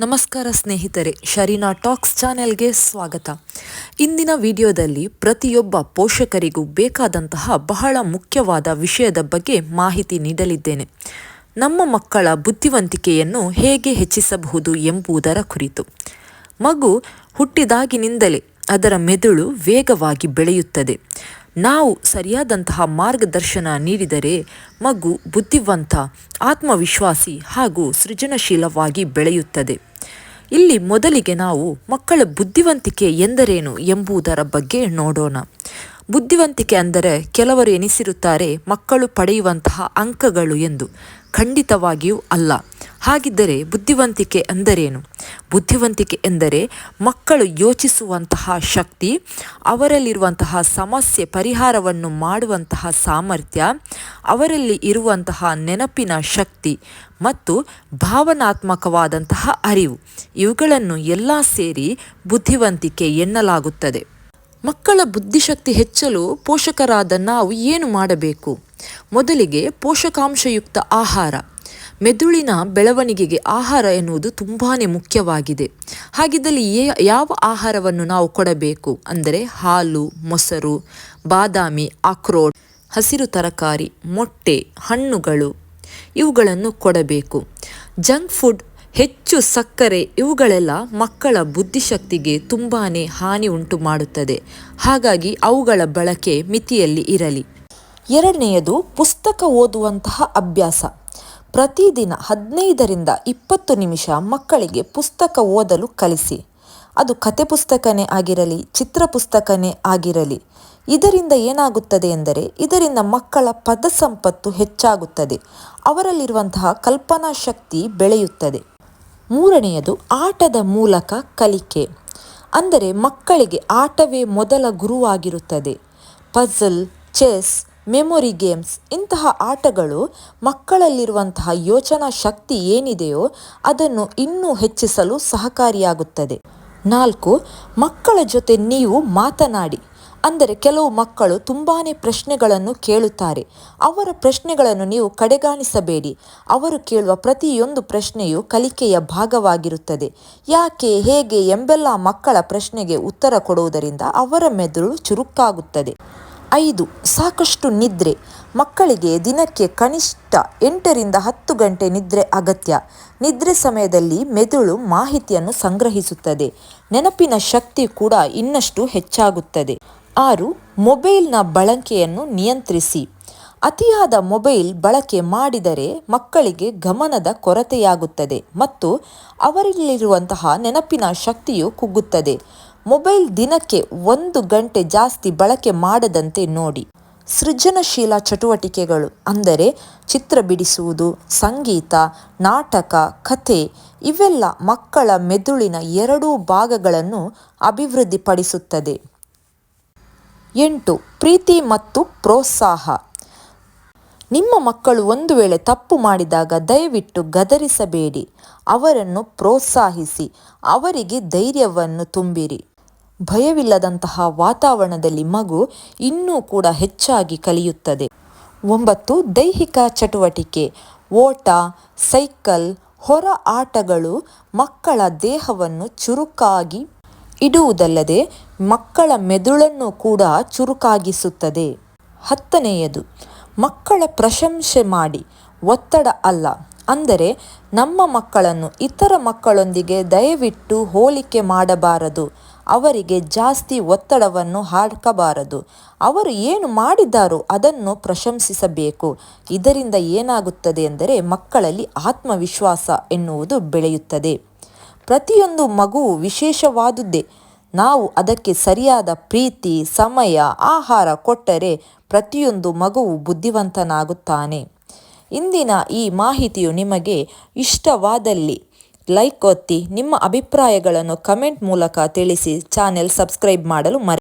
ನಮಸ್ಕಾರ ಸ್ನೇಹಿತರೆ, ಶರೀನಾ ಟಾಕ್ಸ್ ಚಾನೆಲ್ಗೆ ಸ್ವಾಗತ. ಇಂದಿನ ವಿಡಿಯೋದಲ್ಲಿ ಪ್ರತಿಯೊಬ್ಬ ಪೋಷಕರಿಗೂ ಬೇಕಾದಂತಹ ಬಹಳ ಮುಖ್ಯವಾದ ವಿಷಯದ ಬಗ್ಗೆ ಮಾಹಿತಿ ನೀಡಲಿದ್ದೇನೆ. ನಮ್ಮ ಮಕ್ಕಳ ಬುದ್ಧಿವಂತಿಕೆಯನ್ನು ಹೇಗೆ ಹೆಚ್ಚಿಸಬಹುದು ಎಂಬುದರ ಕುರಿತು. ಮಗು ಹುಟ್ಟಿದಾಗಿನಿಂದಲೇ ಅದರ ಮೆದುಳು ವೇಗವಾಗಿ ಬೆಳೆಯುತ್ತದೆ. ನಾವು ಸರಿಯಾದಂತಹ ಮಾರ್ಗದರ್ಶನ ನೀಡಿದರೆ ಮಗು ಬುದ್ಧಿವಂತ, ಆತ್ಮವಿಶ್ವಾಸಿ ಹಾಗೂ ಸೃಜನಶೀಲವಾಗಿ ಬೆಳೆಯುತ್ತದೆ. ಇಲ್ಲಿ ಮೊದಲಿಗೆ ನಾವು ಮಕ್ಕಳ ಬುದ್ಧಿವಂತಿಕೆ ಎಂದರೇನು ಎಂಬುದರ ಬಗ್ಗೆ ನೋಡೋಣ. ಬುದ್ಧಿವಂತಿಕೆ ಅಂದರೆ ಕೆಲವರು ಎನಿಸಿರುತ್ತಾರೆ ಮಕ್ಕಳು ಪಡೆಯುವಂತಹ ಅಂಕಗಳು ಎಂದು. ಖಂಡಿತವಾಗಿಯೂ ಅಲ್ಲ. ಹಾಗಿದ್ದರೆ ಬುದ್ಧಿವಂತಿಕೆ ಎಂದರೇನು ಬುದ್ಧಿವಂತಿಕೆ ಎಂದರೆ ಮಕ್ಕಳು ಯೋಚಿಸುವಂತಹ ಶಕ್ತಿ, ಅವರಲ್ಲಿರುವಂತಹ ಸಮಸ್ಯೆ ಪರಿಹಾರವನ್ನು ಮಾಡುವಂತಹ ಸಾಮರ್ಥ್ಯ, ಅವರಲ್ಲಿ ಇರುವಂತಹ ನೆನಪಿನ ಶಕ್ತಿ ಮತ್ತು ಭಾವನಾತ್ಮಕವಾದಂತಹ ಅರಿವು. ಇವುಗಳನ್ನು ಎಲ್ಲ ಸೇರಿ ಬುದ್ಧಿವಂತಿಕೆ ಎನ್ನಲಾಗುತ್ತದೆ. ಮಕ್ಕಳ ಬುದ್ಧಿಶಕ್ತಿ ಹೆಚ್ಚಲು ಪೋಷಕರಾದ ನಾವು ಏನು ಮಾಡಬೇಕು? ಮೊದಲಿಗೆ ಪೋಷಕಾಂಶಯುಕ್ತ ಆಹಾರ. ಮೆದುಳಿನ ಬೆಳವಣಿಗೆಗೆ ಆಹಾರ ಎನ್ನುವುದು ತುಂಬಾ ಮುಖ್ಯವಾಗಿದೆ. ಹಾಗಿದ್ದಲ್ಲಿ ಯಾವ ಆಹಾರವನ್ನು ನಾವು ಕೊಡಬೇಕು? ಅಂದರೆ ಹಾಲು, ಮೊಸರು, ಬಾದಾಮಿ ಅಕ್ರೋಟ್ ಹಸಿರು ತರಕಾರಿ, ಮೊಟ್ಟೆ, ಹಣ್ಣುಗಳು ಇವುಗಳನ್ನು ಕೊಡಬೇಕು. ಜಂಕ್ ಫುಡ್, ಹೆಚ್ಚು ಸಕ್ಕರೆ ಇವುಗಳೆಲ್ಲ ಮಕ್ಕಳ ಬುದ್ಧಿಶಕ್ತಿಗೆ ತುಂಬಾ ಹಾನಿ ಉಂಟು ಮಾಡುತ್ತದೆ. ಹಾಗಾಗಿ ಅವುಗಳ ಬಳಕೆ ಮಿತಿಯಲ್ಲಿ ಇರಲಿ. ಎರಡನೆಯದು, ಪುಸ್ತಕ ಓದುವಂತಹ ಅಭ್ಯಾಸ. ಪ್ರತಿದಿನ ಹದಿನೈದರಿಂದ ಇಪ್ಪತ್ತು ನಿಮಿಷ ಮಕ್ಕಳಿಗೆ ಪುಸ್ತಕ ಓದಲು ಕಲಿಸಿ. ಅದು ಕತೆ ಪುಸ್ತಕನೇ ಆಗಿರಲಿ, ಚಿತ್ರ ಪುಸ್ತಕನೇ ಆಗಿರಲಿ. ಇದರಿಂದ ಏನಾಗುತ್ತದೆ ಎಂದರೆ, ಇದರಿಂದ ಮಕ್ಕಳ ಪದ ಸಂಪತ್ತು ಹೆಚ್ಚಾಗುತ್ತದೆ. ಅವರಲ್ಲಿರುವಂತಹ ಕಲ್ಪನಾ ಶಕ್ತಿ ಬೆಳೆಯುತ್ತದೆ. ಮೂರನೆಯದು, ಆಟದ ಮೂಲಕ ಕಲಿಕೆ. ಅಂದರೆ ಮಕ್ಕಳಿಗೆ ಆಟವೇ ಮೊದಲ ಗುರುವಾಗಿರುತ್ತದೆ. ಪಝಲ್ ಚೆಸ್ ಮೆಮೊರಿ ಗೇಮ್ಸ್ ಇಂತಹ ಆಟಗಳು ಮಕ್ಕಳಲ್ಲಿರುವಂತಹ ಯೋಚನಾ ಶಕ್ತಿ ಏನಿದೆಯೋ ಅದನ್ನು ಇನ್ನೂ ಹೆಚ್ಚಿಸಲು ಸಹಕಾರಿಯಾಗುತ್ತದೆ. ನಾಲ್ಕು, ಮಕ್ಕಳ ಜೊತೆ ನೀವು ಮಾತನಾಡಿ. ಅಂದರೆ ಕೆಲವು ಮಕ್ಕಳು ತುಂಬಾ ಪ್ರಶ್ನೆಗಳನ್ನು ಕೇಳುತ್ತಾರೆ. ಅವರ ಪ್ರಶ್ನೆಗಳನ್ನು ನೀವು ಕಡೆಗಾಣಿಸಬೇಡಿ. ಅವರು ಕೇಳುವ ಪ್ರತಿಯೊಂದು ಪ್ರಶ್ನೆಯು ಕಲಿಕೆಯ ಭಾಗವಾಗಿರುತ್ತದೆ. ಯಾಕೆ, ಹೇಗೆ ಎಂಬೆಲ್ಲ ಮಕ್ಕಳ ಪ್ರಶ್ನೆಗೆ ಉತ್ತರ ಕೊಡುವುದರಿಂದ ಅವರ ಮೆದುಳು ಚುರುಕಾಗುತ್ತದೆ. ಐದು. ಸಾಕಷ್ಟು ನಿದ್ರೆ. ಮಕ್ಕಳಿಗೆ ದಿನಕ್ಕೆ ಕನಿಷ್ಠ ಎಂಟರಿಂದ ಹತ್ತು ಗಂಟೆ ನಿದ್ರೆ ಅಗತ್ಯ. ನಿದ್ರೆ ಸಮಯದಲ್ಲಿ ಮೆದುಳು ಮಾಹಿತಿಯನ್ನು ಸಂಗ್ರಹಿಸುತ್ತದೆ. ನೆನಪಿನ ಶಕ್ತಿ ಕೂಡ ಇನ್ನಷ್ಟು ಹೆಚ್ಚಾಗುತ್ತದೆ. ಆರು. ಮೊಬೈಲ್ನ ಬಳಕೆಯನ್ನು ನಿಯಂತ್ರಿಸಿ. ಅತಿಯಾದ ಮೊಬೈಲ್ ಬಳಕೆ ಮಾಡಿದರೆ ಮಕ್ಕಳಿಗೆ ಗಮನದ ಕೊರತೆಯಾಗುತ್ತದೆ ಮತ್ತು ಅವರಲ್ಲಿರುವಂತಹ ನೆನಪಿನ ಶಕ್ತಿಯು ಕುಗ್ಗುತ್ತದೆ. ಮೊಬೈಲ್ ದಿನಕ್ಕೆ ಒಂದು ಗಂಟೆ ಜಾಸ್ತಿ ಬಳಕೆ ಮಾಡದಂತೆ ನೋಡಿ. ಸೃಜನಶೀಲ ಚಟುವಟಿಕೆಗಳು ಅಂದರೆ ಚಿತ್ರ ಬಿಡಿಸುವುದು, ಸಂಗೀತ, ನಾಟಕ, ಕಥೆ ಇವೆಲ್ಲ ಮಕ್ಕಳ ಮೆದುಳಿನ ಎರಡೂ ಭಾಗಗಳನ್ನು ಅಭಿವೃದ್ಧಿಪಡಿಸುತ್ತದೆ. ಎಂಟು, ಪ್ರೀತಿ ಮತ್ತು ಪ್ರೋತ್ಸಾಹ. ನಿಮ್ಮ ಮಕ್ಕಳು ಒಂದು ವೇಳೆ ತಪ್ಪು ಮಾಡಿದಾಗ ದಯವಿಟ್ಟು ಗದರಿಸಬೇಡಿ. ಅವರನ್ನು ಪ್ರೋತ್ಸಾಹಿಸಿ, ಅವರಿಗೆ ಧೈರ್ಯವನ್ನು ತುಂಬಿರಿ. ಭಯವಿಲ್ಲದಂತಹ ವಾತಾವರಣದಲ್ಲಿ ಮಗು ಇನ್ನೂ ಕೂಡ ಹೆಚ್ಚಾಗಿ ಕಲಿಯುತ್ತದೆ. ಒಂಬತ್ತು, ದೈಹಿಕ ಚಟುವಟಿಕೆ, ಓಟ, ಸೈಕಲ್, ಹೊರ ಆಟಗಳು ಮಕ್ಕಳ ದೇಹವನ್ನು ಚುರುಕಾಗಿ ಇಡುವುದಲ್ಲದೆ ಮಕ್ಕಳ ಮೆದುಳನ್ನು ಕೂಡ ಚುರುಕಾಗಿಸುತ್ತದೆ. ಹತ್ತನೆಯದು, ಮಕ್ಕಳ ಪ್ರಶಂಸೆ ಮಾಡಿ, ಒತ್ತಡ ಅಲ್ಲ, ಅಂದರೆ ನಮ್ಮ ಮಕ್ಕಳನ್ನು ಇತರ ಮಕ್ಕಳೊಂದಿಗೆ ದಯವಿಟ್ಟು ಹೋಲಿಕೆ ಮಾಡಬಾರದು. ಅವರಿಗೆ ಜಾಸ್ತಿ ಒತ್ತಡವನ್ನು ಹಾಕಬಾರದು. ಅವರು ಏನು ಮಾಡಿದ್ದಾರೋ ಅದನ್ನು ಪ್ರಶಂಸಿಸಬೇಕು. ಇದರಿಂದ ಏನಾಗುತ್ತದೆ ಎಂದರೆ ಮಕ್ಕಳಲ್ಲಿ ಆತ್ಮವಿಶ್ವಾಸ ಎನ್ನುವುದು ಬೆಳೆಯುತ್ತದೆ. ಪ್ರತಿಯೊಂದು ಮಗುವು ವಿಶೇಷವಾದುದೇ. ನಾವು ಅದಕ್ಕೆ ಸರಿಯಾದ ಪ್ರೀತಿ, ಸಮಯ, ಆಹಾರ ಕೊಟ್ಟರೆ ಪ್ರತಿಯೊಂದು ಮಗುವು ಬುದ್ಧಿವಂತನಾಗುತ್ತಾನೆ. ಇಂದಿನ ಈ ಮಾಹಿತಿಯು ನಿಮಗೆ ಇಷ್ಟವಾದಲ್ಲಿ ಲೈಕ್ ಒತ್ತಿ ನಿಮ್ಮ ಅಭಿಪ್ರಾಯಗಳನ್ನು ಕಮೆಂಟ್ ಮೂಲಕ ತಿಳಿಸಿ. ಚಾನೆಲ್ ಸಬ್ಸ್ಕ್ರೈಬ್ ಮಾಡಲು ಮರೆ